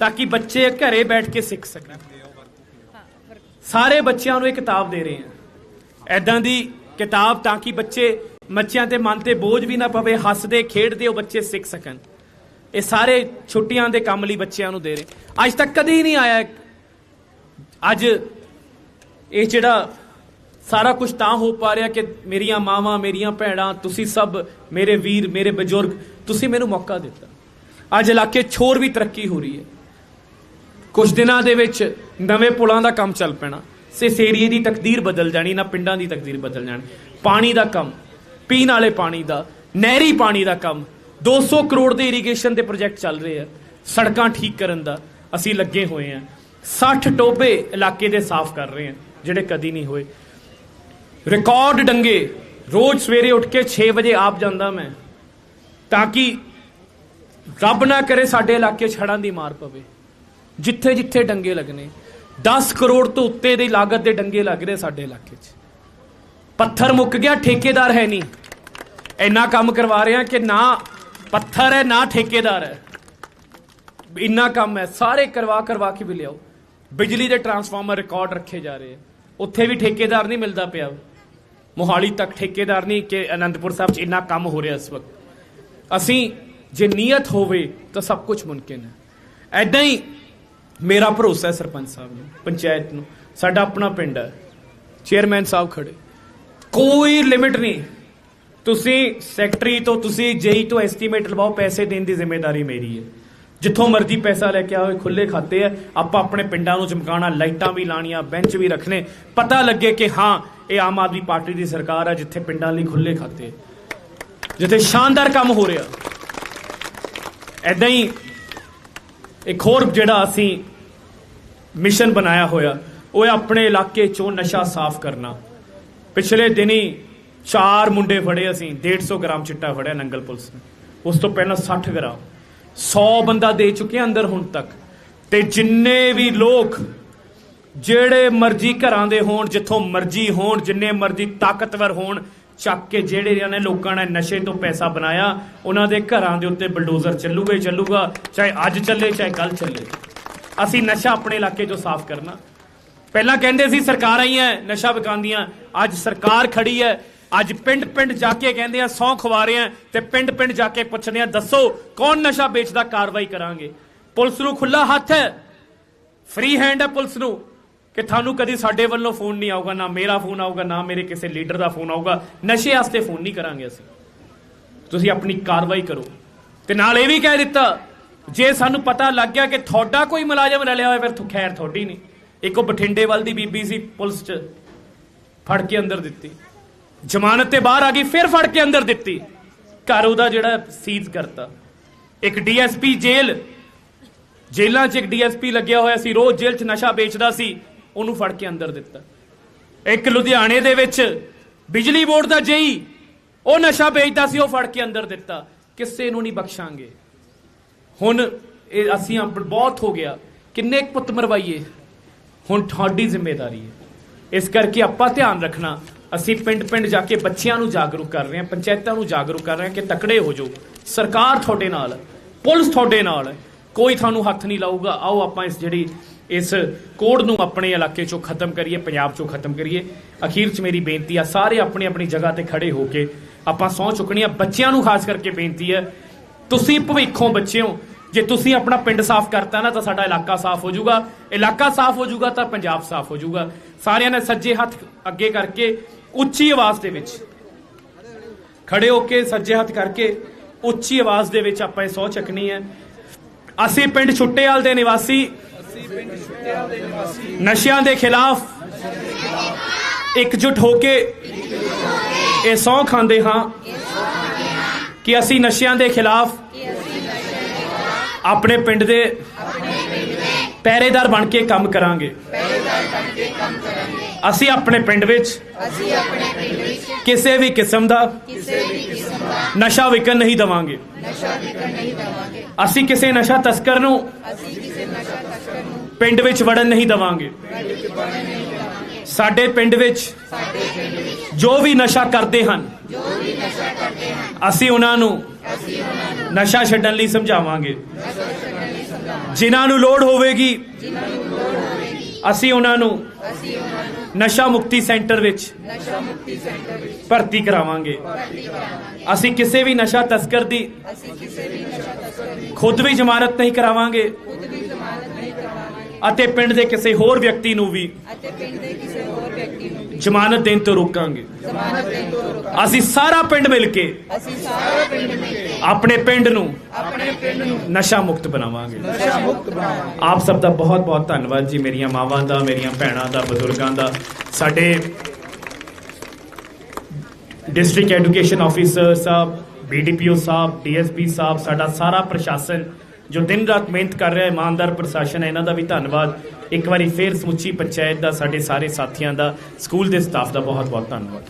ਤਾਂ ਕਿ ਬੱਚੇ ਘਰੇ ਬੈਠ ਕੇ ਸਿੱਖ ਸਕਣ। ਸਾਰੇ ਬੱਚਿਆਂ ਨੂੰ ਇਹ ਕਿਤਾਬ ਦੇ ਰਹੇ ਹਾਂ। ਐਦਾਂ ਦੀ ਕਿਤਾਬ ਤਾਂ ਕਿ ਬੱਚੇ ਬੱਚਿਆਂ ਤੇ ਮਨ ਤੇ ਬੋਝ ਵੀ ਨਾ ਪਵੇ, ਹੱਸਦੇ, ਖੇਡਦੇ, ਉਹ ਬੱਚੇ ਸਿੱਖ ਸਕਣ। ਇਹ ਸਾਰੇ ਛੁੱਟੀਆਂ ਦੇ ਕੰਮ ਲਈ ਬੱਚਿਆਂ ਨੂੰ ਦੇ ਰਹੇ ਅੱਜ ਤੱਕ ਕਦੀ ਨਹੀਂ ਆਇਆ। ਅੱਜ ਇਹ ਜਿਹੜਾ ਸਾਰਾ ਕੁਝ ਤਾਂ ਹੋ ਪਾ ਰਿਹਾ ਕਿ ਮੇਰੀਆਂ ਮਾਵਾਂ, ਮੇਰੀਆਂ ਭੈਣਾਂ, ਤੁਸੀਂ ਸਭ ਮੇਰੇ ਵੀਰ, ਮੇਰੇ ਬਜ਼ੁਰਗ, ਤੁਸੀਂ ਮੈਨੂੰ ਮੌਕਾ ਦਿੱਤਾ। ਅੱਜ ਇਲਾਕੇ 'ਚ ਹੋਰ ਵੀ ਤਰੱਕੀ ਹੋ ਰਹੀ ਹੈ। ਕੁਝ ਦਿਨਾਂ ਦੇ ਵਿੱਚ ਨਵੇਂ ਪੁਲਾਂ ਦਾ ਕੰਮ ਚੱਲ ਪੈਣਾ। ਸਿਸ ਏਰੀਏ ਦੀ ਤਕਦੀਰ ਬਦਲ ਜਾਣੀ, ਨਾ ਪਿੰਡਾਂ ਦੀ ਤਕਦੀਰ ਬਦਲ ਜਾਣੀ। ਪਾਣੀ ਦਾ ਕੰਮ, ਪੀਣ ਵਾਲੇ ਪਾਣੀ ਦਾ, ਨਹਿਰੀ ਪਾਣੀ ਦਾ ਕੰਮ। 200 ਕਰੋੜ ਦੇ ਇਰੀਗੇਸ਼ਨ ਦੇ ਪ੍ਰੋਜੈਕਟ ਚੱਲ ਰਹੇ ਆ। ਸੜਕਾਂ ਠੀਕ ਕਰਨ ਦਾ ਅਸੀਂ ਲੱਗੇ ਹੋਏ ਆ। 60 ਟੋਬੇ ਇਲਾਕੇ ਦੇ ਸਾਫ਼ ਕਰ ਰਹੇ ਆ, ਜਿਹੜੇ ਕਦੀ ਨਹੀਂ ਹੋਏ। ਰਿਕਾਰਡ ਡੰਗੇ, ਰੋਜ਼ ਸਵੇਰੇ ਉੱਠ ਕੇ 6 ਵਜੇ ਆਪ ਜਾਂਦਾ ਮੈਂ, ਤਾਂ ਕਿ ਰੱਬ ਨਾ ਕਰੇ ਸਾਡੇ ਇਲਾਕੇ ਛੜਾਂ ਦੀ ਮਾਰ ਪਵੇ। ਜਿੱਥੇ ਜਿੱਥੇ ਡੰਗੇ ਲੱਗਣੇ 10 ਕਰੋੜ ਤੋਂ ਉੱਤੇ ਦੀ ਲਾਗਤ ਦੇ ਡੰਗੇ ਲੱਗ ਰਹੇ ਸਾਡੇ ਇਲਾਕੇ 'ਚ। ਪੱਥਰ ਮੁੱਕ ਗਿਆ, ਠੇਕੇਦਾਰ ਹੈ ਨਹੀਂ। ਇੰਨਾ ਕੰਮ ਕਰਵਾ ਰਹੇ ਆ ਕਿ ਨਾ ਪੱਥਰ ਹੈ, ਨਾ ਠੇਕੇਦਾਰ ਹੈ। ਇੰਨਾ ਕੰਮ ਹੈ, ਸਾਰੇ ਕਰਵਾ ਕਰਵਾ ਕੇ ਵੀ ਲਿਆਓ। ਬਿਜਲੀ ਦੇ ਟਰਾਂਸਫਾਰਮਰ ਰਿਕਾਰਡ ਰੱਖੇ ਜਾ ਰਹੇ। ਆ ਉੱਥੇ ਵੀ ਠੇਕੇਦਾਰ ਨਹੀਂ ਮਿਲਦਾ ਪਿਆ। ਮੋਹਾਲੀ ਤੱਕ ਠੇਕੇਦਾਰ ਨਹੀਂ ਕਿ ਅਨੰਦਪੁਰ ਸਾਹਿਬ 'ਚ ਇੰਨਾ ਕੰਮ ਹੋ ਰਿਹਾ ਇਸ ਵਕਤ। ਅਸੀਂ ਜੇ ਨੀਅਤ ਹੋਵੇ ਤਾਂ ਸਭ ਕੁਝ ਮੁਮਕਿਨ ਹੈ। ਐਦਾਂ ਹੀ ਮੇਰਾ ਭਰੋਸਾ ਹੈ ਸਰਪੰਚ ਸਾਹਿਬ ਨੂੰ, ਪੰਚਾਇਤ ਨੂੰ। ਸਾਡਾ ਆਪਣਾ ਪਿੰਡ ਹੈ। ਚੇਅਰਮੈਨ ਸਾਹਿਬ ਖੜੇ। ਕੋਈ ਲਿਮਿਟ ਨਹੀਂ। ਤੁਸੀਂ ਸੈਕਟਰੀ ਤੋਂ, ਤੁਸੀਂ ਜੇਈ ਤੋਂ ਐਸਟੀਮੇਟ ਲਵਾਓ, ਪੈਸੇ ਦੇਣ ਦੀ ਜ਼ਿੰਮੇਵਾਰੀ ਮੇਰੀ ਹੈ। ਜਿੱਥੋਂ ਮਰਜ਼ੀ ਪੈਸਾ ਲੈ ਕੇ ਆਓ ਖੁੱਲੇ ਖਾਤੇ ਆ ਆਪਾਂ ਆਪਣੇ ਪਿੰਡਾਂ ਨੂੰ ਚਮਕਾਉਣਾ, ਲਾਈਟਾਂ ਵੀ ਲਾਣੀਆਂ ਬੈਂਚ ਵੀ ਰੱਖਣੇ। ਪਤਾ ਲੱਗੇ ਕਿ ਹਾਂ, ਇਹ ਆਮ ਆਦਮੀ ਪਾਰਟੀ ਦੀ ਸਰਕਾਰ ਹੈ, ਜਿੱਥੇ ਪਿੰਡਾਂ ਲਈ ਖੁੱਲੇ ਖਾਤੇ ਜਿੱਥੇ ਸ਼ਾਨਦਾਰ ਕੰਮ ਹੋ ਰਿਹਾ। ਐਦਾਂ ਹੀ ਇੱਕ ਹੋਰ ਜਿਹੜਾ ਅਸੀਂ ਮਿਸ਼ਨ ਬਣਾਇਆ ਹੋਇਆ, ਉਹ ਹੈ ਆਪਣੇ ਇਲਾਕੇ ਚੋਂ ਨਸ਼ਾ ਸਾਫ਼ ਕਰਨਾ। ਪਿਛਲੇ ਦਿਨੀ ਚਾਰ ਮੁੰਡੇ ਫੜੇ ਅਸੀਂ 150 ਗ੍ਰਾਮ ਚਿੱਟਾ ਫੜਿਆ ਨੰਗਲ ਪੁਲਿਸ ਨੇ। ਉਸ ਤੋਂ ਪਹਿਲਾਂ 60 ਗ੍ਰਾਮ। 100 ਬੰਦਾ ਦੇ ਚੁੱਕੇ ਅੰਦਰ ਹੁਣ ਤੱਕ। ਤੇ ਜਿੰਨੇ ਵੀ ਲੋਕ ਜਿਹੜੇ ਮਰਜ਼ੀ ਘਰਾਂ ਦੇ ਹੋਣ, ਜਿੱਥੋਂ ਮਰਜ਼ੀ ਹੋਣ, ਜਿੰਨੇ ਮਰਜ਼ੀ ਤਾਕਤਵਰ ਹੋਣ ਚੱਕ ਕੇ ਜਿਹੜੇ ਇਹਨਾਂ ਨੇ ਲੋਕਾਂ ਨੇ ਨਸ਼ੇ ਤੋਂ ਪੈਸਾ ਬਣਾਇਆ, ਉਹਨਾਂ ਦੇ ਘਰਾਂ ਦੇ ਉੱਤੇ ਬਲਡੋਜ਼ਰ ਚੱਲੂਗਾ ਹੀ ਚੱਲੂਗਾ, ਚਾਹੇ ਅੱਜ ਚੱਲੇ, ਚਾਹੇ ਕੱਲ ਚੱਲੇ। ਅਸੀਂ ਨਸ਼ਾ ਆਪਣੇ ਇਲਾਕੇ 'ਚੋਂ ਸਾਫ਼ ਕਰਨਾ। ਪਹਿਲਾਂ ਕਹਿੰਦੇ ਸੀ ਸਰਕਾਰਾਂ ਹੀ ਹੈ, ਨਸ਼ਾ ਵਿਕਾਉਂਦੀਆਂ। ਅੱਜ ਸਰਕਾਰ ਖੜੀ ਹੈ। ਅੱਜ ਪਿੰਡ ਪਿੰਡ ਜਾ ਕੇ ਕਹਿੰਦੇ ਆ, ਸੌਂ ਖਵਾ ਰਹੇ ਆ ਤੇ ਪਿੰਡ ਪਿੰਡ ਜਾ ਕੇ ਪੁੱਛਦੇ ਆ, ਦੱਸੋ ਕੌਣ ਨਸ਼ਾ ਵੇਚਦਾ, ਕਾਰਵਾਈ ਕਰਾਂਗੇ? ਪੁਲਿਸ ਨੂੰ ਖੁੱਲਾ ਹੱਥ ਹੈ। ਫ੍ਰੀ ਹੈਂਡ ਹੈ ਪੁਲਿਸ ਨੂੰ। ਕਿ ਤੁਹਾਨੂੰ ਕਦੀ ਸਾਡੇ ਵੱਲੋਂ ਫੋਨ ਨਹੀਂ ਆਊਗਾ, ਨਾ ਮੇਰਾ ਫੋਨ ਆਊਗਾ, ਨਾ ਮੇਰੇ ਕਿਸੇ ਲੀਡਰ ਦਾ ਫੋਨ ਆਊਗਾ। ਨਸ਼ੇ ਵਾਸਤੇ ਫੋਨ ਨਹੀਂ ਕਰਾਂਗੇ ਅਸੀਂ। ਤੁਸੀਂ ਆਪਣੀ ਕਾਰਵਾਈ ਕਰੋ। ਤੇ ਨਾਲ ਇਹ ਵੀ ਕਹਿ ਦਿੱਤਾ, ਜੇ ਸਾਨੂੰ ਪਤਾ ਲੱਗ ਗਿਆ ਕਿ ਤੁਹਾਡਾ ਕੋਈ ਮੁਲਾਜ਼ਮ ਰਲਿਆ ਹੋਇਆ, ਫਿਰ ਤੂੰ ਖੈਰ ਤੁਹਾਡੀ ਨਹੀਂ। ਇੱਕ ਉਹ ਬਠਿੰਡੇ ਵੱਲ ਦੀ ਬੀਬੀ ਸੀ, ਪੁਲਿਸ 'ਚ। ਫੜ ਕੇ ਅੰਦਰ ਦਿੱਤੀ। ਜ਼ਮਾਨਤ ਤੇ ਬਾਹਰ ਆ ਗਈ, ਫਿਰ ਫੜ ਕੇ ਅੰਦਰ ਦਿੱਤੀ। ਘਰ ਉਹਦਾ ਜਿਹੜਾ ਸੀਜ਼ ਕਰਤਾ। ਇੱਕ ਡੀਐਸਪੀ ਜੇਲ੍ਹ। ਜੇਲ੍ਹਾਂ 'ਚ ਇੱਕ ਡੀਐਸਪੀ ਲੱਗਿਆ ਹੋਇਆ ਸੀ, ਰੋਜ਼ ਜੇਲ੍ਹ 'ਚ ਨਸ਼ਾ ਵੇਚਦਾ ਸੀ। ਉਹਨੂੰ ਫੜ ਕੇ ਅੰਦਰ ਦਿੱਤਾ। ਇੱਕ ਲੁਧਿਆਣੇ ਦੇ ਵਿੱਚ ਬਿਜਲੀ ਬੋਰਡ ਦਾ ਜੇਈ, ਉਹ ਨਸ਼ਾ ਵੇਚਦਾ ਸੀ, ਉਹ ਫੜ ਕੇ ਅੰਦਰ ਦਿੱਤਾ। ਕਿਸੇ ਨੂੰ ਨਹੀਂ ਬਖਸ਼ਾਂਗੇ। ਹੁਣ ਇਹ ਅਸੀਂ ਬਹੁਤ ਹੋ ਗਿਆ। ਕਿੰਨੇ ਪੁੱਤ ਮਰਵਾਈਏ? ਹੁਣ ਤੁਹਾਡੀ ਜ਼ਿੰਮੇਵਾਰੀ ਹੈ। ਇਸ ਕਰਕੇ ਆਪਾਂ ਧਿਆਨ ਰੱਖਣਾ, ਅਸੀਂ ਪਿੰਡ ਪਿੰਡ ਜਾ ਕੇ ਬੱਚਿਆਂ ਨੂੰ ਜਾਗਰੂਕ ਕਰ ਰਹੇ ਹਾਂ, ਪੰਚਾਇਤਾਂ ਨੂੰ ਜਾਗਰੂਕ ਕਰ ਰਹੇ ਹਾਂ ਕਿ ਤਕੜੇ ਹੋ ਜਾਓ। ਸਰਕਾਰ ਤੁਹਾਡੇ ਨਾਲ, ਪੁਲਿਸ ਤੁਹਾਡੇ ਨਾਲ, ਕੋਈ ਤੁਹਾਨੂੰ ਹੱਥ ਨਹੀਂ ਲਾਊਗਾ। ਆਓ ਆਪਾਂ ਇਸ ਜਿਹੜੀ ਇਸ ਕੋਡ ਨੂੰ ਆਪਣੇ ਇਲਾਕੇ ਚੋਂ ਖਤਮ ਕਰੀਏ, ਪੰਜਾਬ ਚੋਂ ਖਤਮ ਕਰੀਏ। ਅਖੀਰ 'ਚ ਮੇਰੀ ਬੇਨਤੀ ਆ, ਸਾਰੇ ਆਪਣੀ ਆਪਣੀ ਜਗ੍ਹਾ ਤੇ ਖੜੇ ਹੋ ਕੇ ਆਪਾਂ ਸਹੁੰ ਚੁੱਕਣੀ ਆ। ਬੱਚਿਆਂ ਨੂੰ ਖਾਸ ਕਰਕੇ ਬੇਨਤੀ ਹੈ ਤੁਸੀਂ ਭਵਿੱਖੋਂ ਹੋ, ਜੇ ਤੁਸੀਂ ਆਪਣਾ ਪਿੰਡ ਸਾਫ਼ ਕਰਤਾ ਨਾ ਤਾਂ ਸਾਡਾ ਇਲਾਕਾ ਸਾਫ਼ ਹੋ ਜਾਊਗਾ। ਇਲਾਕਾ ਸਾਫ਼ ਹੋ ਜਾਊਗਾ ਤਾਂ ਪੰਜਾਬ ਸਾਫ਼ ਹੋ ਜਾਊਗਾ। ਸਾਰਿਆਂ ਨੇ ਸੱਜੇ ਹੱਥ ਅੱਗੇ ਕਰਕੇ ਉੱਚੀ ਆਵਾਜ਼ ਦੇ ਵਿੱਚ ਖੜੇ ਹੋ ਕੇ ਸੱਜੇ ਹੱਥ ਕਰਕੇ ਉੱਚੀ ਆਵਾਜ਼ ਦੇ ਵਿੱਚ ਆਪਾਂ ਇਹ ਸਹੁੰ ਚੱਕਣੀ ਹੈ ਅਸੀਂ ਪਿੰਡ ਛੁੱਟੇਵਾਲ ਦੇ ਨਿਵਾਸੀ ਨਸ਼ਿਆਂ ਦੇ ਖਿਲਾਫ ਇਕਜੁੱਟ ਹੋ ਕੇ ਇਹ ਸਹੁੰ ਖਾਂਦੇ ਹਾਂ ਕਿ ਅਸੀਂ ਨਸ਼ਿਆਂ ਦੇ ਖਿਲਾਫ ਆਪਣੇ ਪਿੰਡ ਦੇ ਪਹਿਰੇਦਾਰ ਬਣ ਕੇ ਕੰਮ ਕਰਾਂਗੇ। ਅਸੀਂ ਆਪਣੇ ਪਿੰਡ ਵਿੱਚ ਕਿਸੇ ਵੀ ਕਿਸਮ ਦਾ ਨਸ਼ਾ ਵਿਕਣ ਨਹੀਂ ਦਵਾਂਗੇ। ਅਸੀਂ ਕਿਸੇ ਨਸ਼ਾ ਤਸਕਰ ਨੂੰ ਪਿੰਡ ਵਿੱਚ ਵੜਨ ਨਹੀਂ ਦਵਾਂਗੇ। ਸਾਡੇ ਪਿੰਡ ਵਿੱਚ ਜੋ ਵੀ ਨਸ਼ਾ ਕਰਦੇ ਹਨ, ਅਸੀਂ ਉਹਨਾਂ ਨੂੰ ਨਸ਼ਾ ਛੱਡਣ ਲਈ ਸਮਝਾਵਾਂਗੇ। ਜਿਨ੍ਹਾਂ ਨੂੰ ਲੋੜ ਹੋਵੇਗੀ, ਅਸੀਂ ਉਹਨਾਂ ਨੂੰ ਨਸ਼ਾ ਮੁਕਤੀ ਸੈਂਟਰ ਵਿੱਚ ਭਰਤੀ ਕਰਾਵਾਂਗੇ। ਅਸੀਂ ਕਿਸੇ ਵੀ ਨਸ਼ਾ ਤਸਕਰ ਦੀ ਖੁਦ ਵੀ ਜ਼ਮਾਨਤ ਨਹੀਂ ਕਰਾਵਾਂਗੇ। ਅਤੇ ਪਿੰਡ ਦੇ ਕਿਸੇ ਹੋਰ ਵਿਅਕਤੀ ਨੂੰ ਵੀ ਅਤੇ ਪਿੰਡ ਦੇ ਕਿਸੇ ਹੋਰ ਵਿਅਕਤੀ ਨੂੰ ਵੀ ਜ਼ਮਾਨਤ ਦੇਣ ਤੋਂ ਰੋਕਾਂਗੇ। ਜ਼ਮਾਨਤ ਦੇਣ ਤੋਂ ਰੋਕਾਂਗੇ। ਅਸੀਂ ਸਾਰਾ ਪਿੰਡ ਮਿਲ ਕੇ ਅਸੀਂ ਸਾਰੇ ਪਿੰਡ ਮਿਲ ਕੇ ਆਪਣੇ ਪਿੰਡ ਨੂੰ ਆਪਣੇ ਪਿੰਡ ਨੂੰ ਨਸ਼ਾ ਮੁਕਤ ਬਣਾਵਾਂਗੇ। ਨਸ਼ਾ ਮੁਕਤ ਬਣਾਵਾਂਗੇ। ਆਪ ਸਭ ਦਾ ਬਹੁਤ ਬਹੁਤ ਧੰਨਵਾਦ ਜੀ ਮੇਰੀਆਂ ਮਾਵਾਂ ਦਾ ਮੇਰੀਆਂ ਭੈਣਾਂ ਦਾ ਬਜ਼ੁਰਗਾਂ ਦਾ। ਸਾਡੇ ਡਿਸਟ੍ਰਿਕਟ ਐਜੂਕੇਸ਼ਨ ਆਫੀਸਰ ਸਾਹਿਬ ਬੀਡੀਪੀਓ ਸਾਹਿਬ ਡੀਐਸਪੀ ਸਾਹਿਬ ਸਾਡਾ ਸਾਰਾ ਪ੍ਰਸ਼ਾਸਨ ਜੋ ਦਿਨ ਰਾਤ ਮਿਹਨਤ ਕਰ ਰਿਹਾ, ਇਮਾਨਦਾਰ ਪ੍ਰਸ਼ਾਸਨ ਹੈ, ਇਹਨਾਂ ਦਾ ਵੀ ਧੰਨਵਾਦ। ਇੱਕ ਵਾਰੀ ਫੇਰ ਸਮੁੱਚੀ ਪੰਚਾਇਤ ਦਾ, ਸਾਡੇ ਸਾਰੇ ਸਾਥੀਆਂ ਦਾ, ਸਕੂਲ ਦੇ ਸਟਾਫ ਦਾ ਬਹੁਤ ਬਹੁਤ ਧੰਨਵਾਦ।